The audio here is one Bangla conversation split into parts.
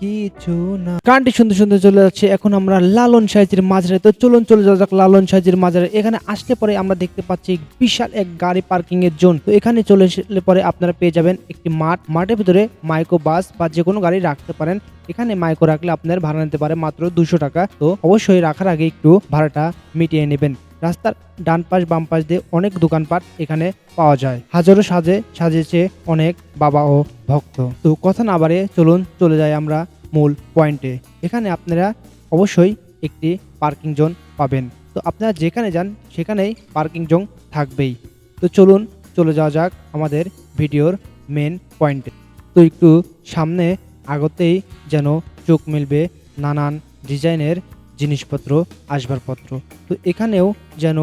কিছু না। গানটি সুন্দর সুন্দর চলে যাচ্ছে। এখন আমরা লালন সাইজের মাঝারে তো চলুন, চলে যাওয়া যাক লালন সাইজের মাঝারে এখানে আসলে পরে আমরা দেখতে পাচ্ছি বিশাল এক গাড়ি পার্কিং এর জোন। তো এখানে চলে আসলে পরে আপনারা পেয়ে যাবেন একটি মাঠ। মাঠের ভিতরে মাইক্রো বাস বা যে কোনো গাড়ি রাখতে পারেন। এখানে মাইক্রো রাখলে আপনার ভাড়া নিতে পারে মাত্র দুশো টাকা। তো অবশ্যই রাখার আগে একটু ভাড়াটা মিটিয়ে নেবেন। রাস্তার ডান পাশ, বাম পাশ দিয়ে অনেক দোকানপাট এখানে পাওয়া যায়। হাজারো সাজে সাজেছে অনেক বাবা ও ভক্ত। তো কথা না বাড়ে চলুন, চলে যাই আমরা মূল পয়েন্টে এখানে আপনারা অবশ্যই একটি পার্কিং জোন পাবেন। তো আপনারা যেখানে যান, সেখানেই পার্কিং জোন থাকবেই। তো চলুন, চলে যাওয়া যাক আমাদের ভিডিওর মেন পয়েন্টে তো একটু সামনে আগতেই যেন চোখ মিলবে নানান ডিজাইনের জিনিসপত্র আসবাবপত্র তো এখানেও যেন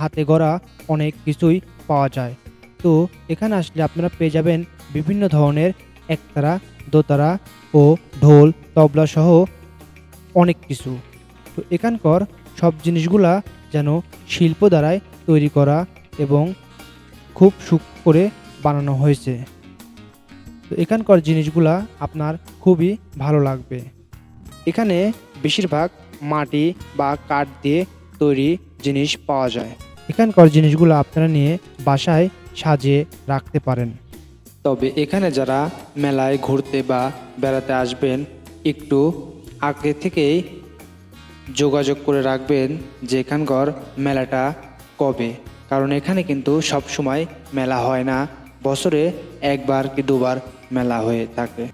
হাতে গড়া অনেক কিছুই পাওয়া যায়। তো এখানে আসলে আপনারা পেয়ে যাবেন বিভিন্ন ধরনের একতারা, দোতারা ও ঢোল, তবলা সহ অনেক কিছু। তো এখানকার সব জিনিসগুলা যেন শিল্প দ্বারাই তৈরি করা এবং খুব সুখ করে বানানো হয়েছে। তো এখানকার জিনিসগুলা আপনার খুবই ভালো লাগবে। এখানে বেশিরভাগ মাটি বা কাঠ দিয়ে তৈরি জিনিস পাওয়া যায়। এখানকার জিনিসগুলো আপনারা নিয়ে বাসায় সাজিয়ে রাখতে পারেন। তবে এখানে যারা মেলায় ঘুরতে বা বেড়াতে আসবেন একটু আগে থেকেই যোগাযোগ করে রাখবেন যে এখানকার মেলাটা কবে। কারণ এখানে কিন্তু সব সময় মেলা হয় না বছরে একবার কি দুবার মেলা হয়ে থাকে।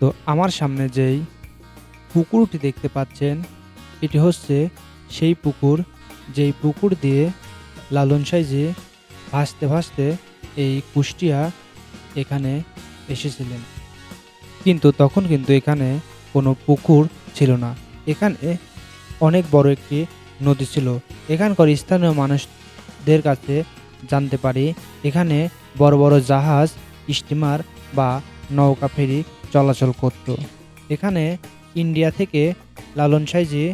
তো আমার সামনে যেই পুকুরটি দেখতে পাচ্ছেন, এটি হচ্ছে সেই পুকুর যেই পুকুর দিয়ে লালন সাইজে ভাসতে ভাসতে এই কুষ্টিয়া এখানে এসেছিলেন। কিন্তু তখন কিন্তু এখানে কোনো পুকুর ছিল না। এখানে অনেক বড় একটি নদী ছিল। এখানকার স্থানীয় মানুষদের কাছে জানতে পারি, এখানে বড় বড় জাহাজ, স্টিমার বা নৌকা ফেরি চলাচল করত। এখানে ইন্ডিয়া থেকে লালন সাইজি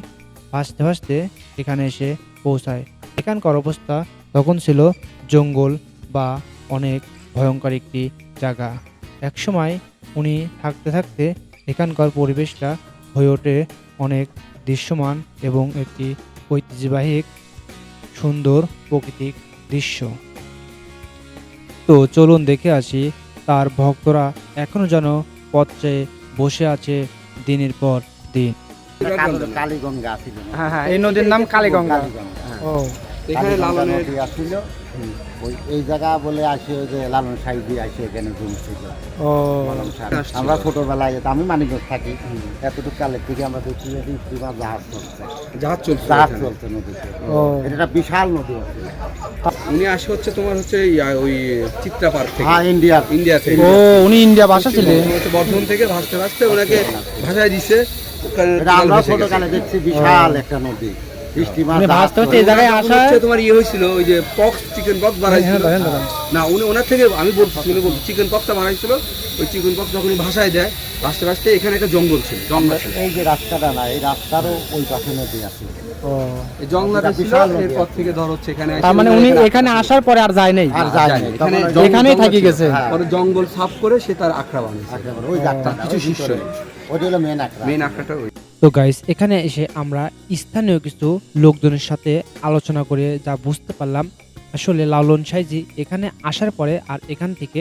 ভাসতে ভাসতে এখানে এসে পৌঁছায়। এখানকার অবস্থা তখন ছিল জঙ্গল বা অনেক ভয়ঙ্কর একটি জায়গা। একসময় উনি থাকতে থাকতে এখানকার পরিবেশটা হয়ে ওঠে অনেক দৃশ্যমান এবং একটি ঐতিহ্যবাহী সুন্দর প্রাকৃতিক দৃশ্য। তো চলুন দেখে আসি, তার ভক্তরা এখনও যেন পথে বসে আছে দিনের পর দিন। কালীগঙ্গা ছিল। হ্যাঁ হ্যাঁ এই নদীর নাম কালীগঙ্গা। ও। এখানে লালনের হুম, ওই এই জায়গা বলে আসে ওই যে লালন সাইজি আসে এখানে জমছিল ও। লালন সাহেব। আমরা ছোটবেলায় যেতাম, আমি মানিকগঞ্জ থাকি। এতটুকু কালের থেকে আমরা দেখছি যে স্টিমার জাহাজ চলছে। জাহাজ চলছে জাহাজ এখানে। চলছে নদীতে। ও। এটা একটা বিশাল নদী আছে। উনি আসে হচ্ছে তোমার হচ্ছে ইয়া, ওই চিত্রা পার্ক থেকে। হ্যাঁ ইন্ডিয়ার ইন্ডিয়া থেকে। ও উনি ইন্ডিয়া ছিলেন? হচ্ছে বর্ধমান থেকে ভাসতে ভাসতে ওনাকে ভাষায় দিছে। ওখানে এটা আমরা। ছোটকালে দেখছি বিশাল একটা নদী। মানে ভাসতে হচ্ছে এই জায়গায় আসা হচ্ছে তোমার ইয়ে হয়েছিল ওই যে পক্স চিকেন পক্স বানাইছিল হ্যাঁ, হ্যাঁ, না উনি ওনার থেকে আমি বলছি উনি বলছি চিকেন পক্সটা বানাইছিল ওই চিকেন পক্স যখন ভাষায় দেয় ভাসতে ভাসতে এখানে একটা জঙ্গল ছিল জঙ্গল ছিল এই যে রাস্তাটা না এই রাস্তারও ওই পাশে নদী আছে। ও। এই জঙ্গলটা বিশাল এরপর থেকে ধর হচ্ছে এখানে তার মানে উনি এখানে আসার পরে আর যায় নাই। আর যায় এখানে জঙ্গল- এখানেই থাকি গেছে। হ্যাঁ, পরে জঙ্গল সাফ করে সে তার আখড়া বানিয়েছে। ওই যাত্রা কিছু শিষ্য। ওইটা হলো মেন আখড়া। মেন আখড়াটা ওই। তো গাইস এখানে এসে আমরা স্থানীয় কিছু লোকজনের সাথে আলোচনা করে যা বুঝতে পারলাম আসলে লালন সাইজি এখানে আসার পরে আর এখান থেকে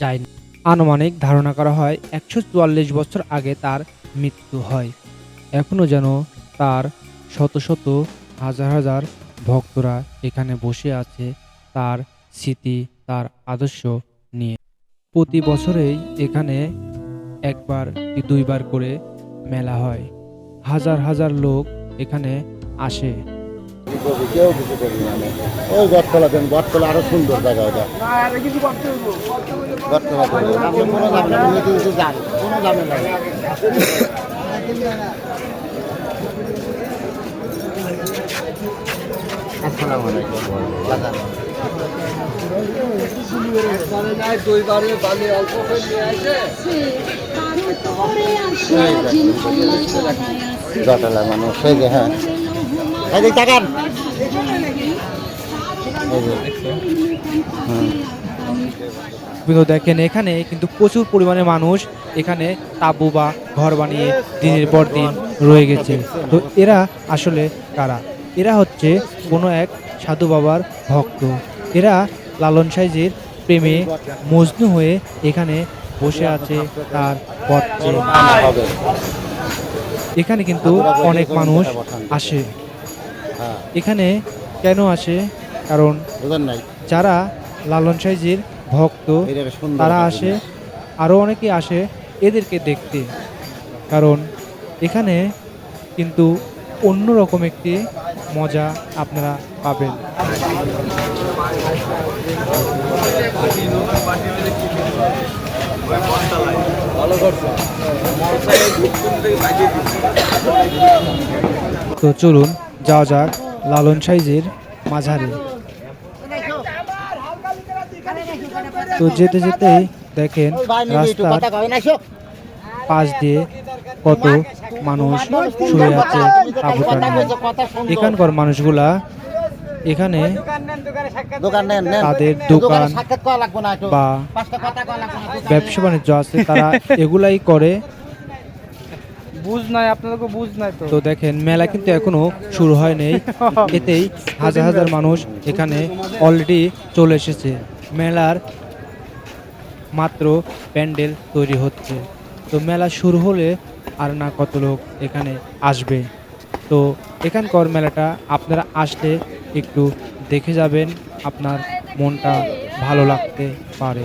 যায়নি। আনুমানিক ধারণা করা হয় একশো চুয়াল্লিশ বছর আগে তার মৃত্যু হয়। এখনও যেন তার শত শত হাজার হাজার ভক্তরা এখানে বসে আছে তার স্মৃতি, তার আদর্শ নিয়ে। প্রতি বছরেই এখানে একবার কি দুইবার করে মেলা হয়। হাজার হাজার লোক এখানে আসে। কেউ কিছু করি না ওই বটতলা দেন বটতলা আরও সুন্দর জায়গা ওটা। বটতলা কোনো দামে না কিন্তু যান কোনো দামে না আসসালামু আলাইকুম। দাদা দশতলা মানুষ সেই যে হ্যাঁ। যে টাকার এই যে হুম। বিন্দু দেখেন এখানে কিন্তু প্রচুর পরিমাণে মানুষ এখানে তাঁবু বা ঘর বানিয়ে দিনের পর দিন রয়ে গেছে। তো এরা আসলে কারা? এরা হচ্ছে কোনো এক সাধু বাবার ভক্ত। এরা লালন সাইজের প্রেমে মজনু হয়ে এখানে বসে আছে তার পথ। এখানে কিন্তু অনেক মানুষ আসে। এখানে কেন আসে? কারণ যারা লালন সাইজির ভক্ত তারা আসে। আরও অনেকে আসে এদেরকে দেখতে। কারণ এখানে কিন্তু অন্যরকম একটি মজা আপনারা পাবেন। তো চলুন, যাওয়া যাক লালন সাইজের মাঝারে। তো যেতে যেতেই দেখেন রাস্তার পাশ দিয়ে কত মানুষ শুয়ে আছে এখানকার মানুষগুলা এখানে দোকান নেন নেন। তাদের দোকান সাক্ষাৎ করা লাগবে না একটু। বা পাঁচটা কথা কওয়া লাগবে না দোকানে। ব্যবসা বাণিজ্য আছে তারা এগুলাই করে। বুঝ নাই আপনাদেরকে বুঝ নাই তো। তো দেখেন মেলা কিন্তু এখনও শুরু হয় নাই। এতেই হাজার হাজার মানুষ এখানে অলরেডি চলে এসেছে। মেলার মাত্র প্যান্ডেল তৈরি হচ্ছে। তো মেলা শুরু হলে আর না কত লোক এখানে আসবে। তো এখানকার মেলাটা আপনারা আসলে একটু দেখে যাবেন আপনার মনটা ভালো লাগতে পারে।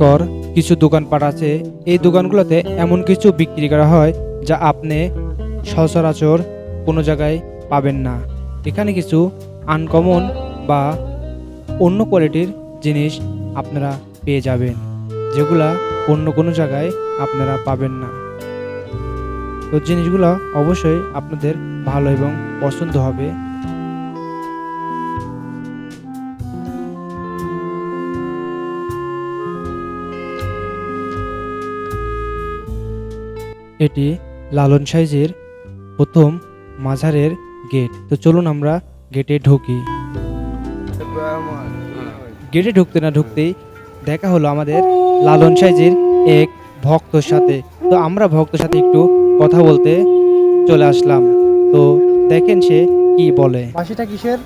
কর, কিছু দোকানপাট আছে। এই দোকানগুলোতে এমন কিছু বিক্রি করা হয় যা আপনি সচরাচর কোনো জায়গায় পাবেন না। এখানে কিছু আনকমন বা অন্য কোয়ালিটির জিনিস আপনারা পেয়ে যাবেন, যেগুলা অন্য কোনো জায়গায় আপনারা পাবেন না। তো জিনিসগুলো অবশ্যই আপনাদের ভালো এবং পছন্দ হবে। এটি লালন সাইজের প্রথম মাঝারের গেট। তো চলুন আমরা গেটে ঢুকি। গেটে ঢুকতে না ঢুকতেই দেখা হলো আমাদের লালন সাইজের এক ভক্তর সাথে। তো আমরা ভক্তর সাথে একটু কথা বলতে চলে আসলাম। তো দেখেন সে কি বলে। বাসিটা কিসের?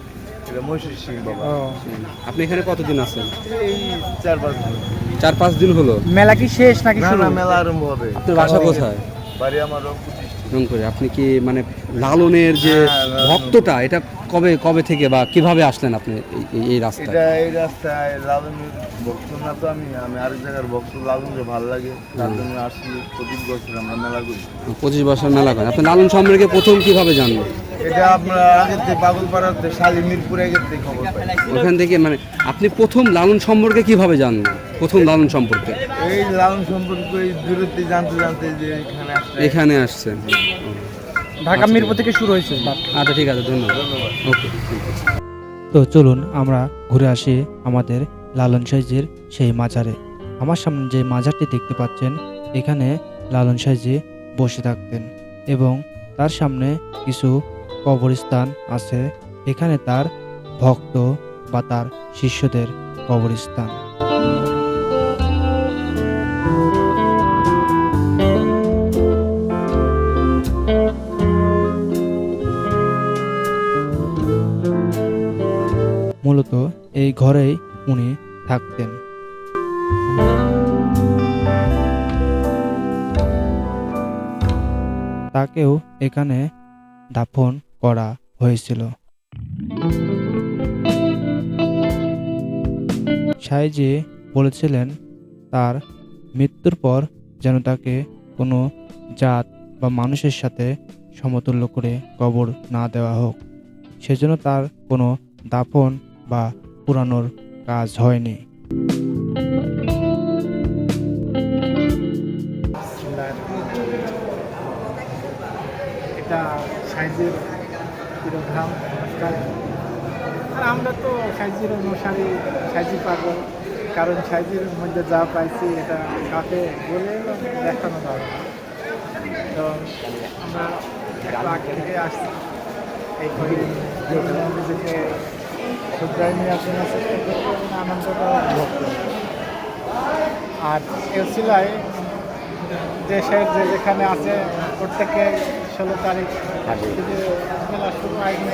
আপনি এখানে কতদিন আছেন? এই চার পাঁচ দিন। চার পাঁচ দিন হলো। মেলা কি শেষ নাকি না শুরু? না মেলা আরম্ভ হবে। আপনার বাসা কোথায়? বাড়ি আমার রংপুর district। রং করে আপনি কি মানে লালনের যে হ্যাঁ। ভক্তটা এটা কবে কবে থেকে বা কীভাবে আসলেন আপনি এই- রাস্তায়? এটা এই রাস্তায় লালনের ভক্ত না তো আমি আমি আরেক জায়গার ভক্ত লালনকে ভালো লাগে। তার জন্য আসি প্রতি বছর আমরা মেলা করি। পঁচিশ বছর মেলা করেন। আপনি লালন সম্পর্কে প্রথম কীভাবে জানলেন? এটা আপনার আগের থেকে পাগলপাড়াতে শালি মিরপুর আগের থেকে খবর পাই। ওখান থেকে মানে আপনি প্রথম লালন সম্পর্কে কীভাবে জানলেন? প্রথম লালন সম্পর্কে? এই লালন সম্পর্কে এই দূরত্বে জানতে জানতে যে এখানে আসলে এখানে আসছেন ঢাকা মিরপুর থেকে শুরু হয়েছে। আচ্ছা ঠিক আছে ধন্যবাদ। ধন্যবাদ। ওকে তো চলুন আমরা ঘুরে আসি আমাদের লালন সাইজের সেই মাজারে। আমার সামনে যে মাজারটি দেখতে পাচ্ছেন এখানে লালন সাইজে বসে থাকতেন এবং তার সামনে কিছু কবরস্থান আছে। এখানে তার ভক্ত বা তার শিষ্যদের কবরস্থান। এই ঘরেই উনি থাকতেন। তাকেও এখানে দাফন করা হয়েছিল। সাইজি বলেছিলেন, তার মৃত্যুর পর যেন তাকে কোনো জাত বা মানুষের সাথে সমতুল্য করে কবর না দেওয়া হোক। সেজন্য তার কোনো দাফন বা পুরানোর কাজ হয়নি। এটা আর আমরা তো সাইজের অনুসারী সাইজি পাবো কারণ সাইজের মধ্যে যা পাইছি এটা কাকে বলে দেখানো যাবে তো আমরা আগে থেকে আসছি। এই নিজেকে চেষ্টা করবে এবং আনন্দটা ভোগ করবে আর এলসিলায় দেশের যে যেখানে আছে প্রত্যেকে ষোলো তারিখ মেলা শুরু আয়োজন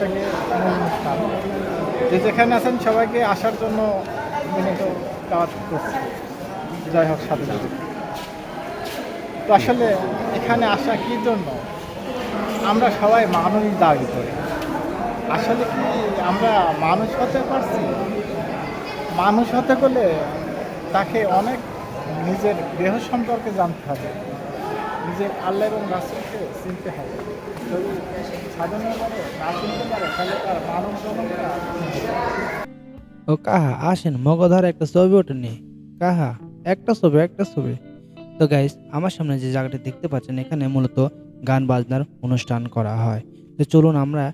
থেকে অনুষ্ঠান যে যেখানে আছেন সবাইকে আসার জন্য বিনীত দাওয়াত করছি। জয় হোক সাথে তো আসলে এখানে আসা কি জন্য? আমরা সবাই মানুষ দাবি করি। আসলে কি আমরা মানুষ হতে পারছি? মানুষ হতে গেলে তাকে অনেক নিজের দেহ সম্পর্কে জানতে হবে। নিজের আল্লাহ এবং রাসুলকে চিনতে হবে। ও কাহা, আসেন, মগধার একটা ছবি ওঠেনি কাহা, একটা ছবি একটা ছবি। তো গাইস আমার সামনে যে জায়গাটা দেখতে পাচ্ছেন, এখানে মূলত গান বাজনার অনুষ্ঠান করা হয়। তো চলুন আমরা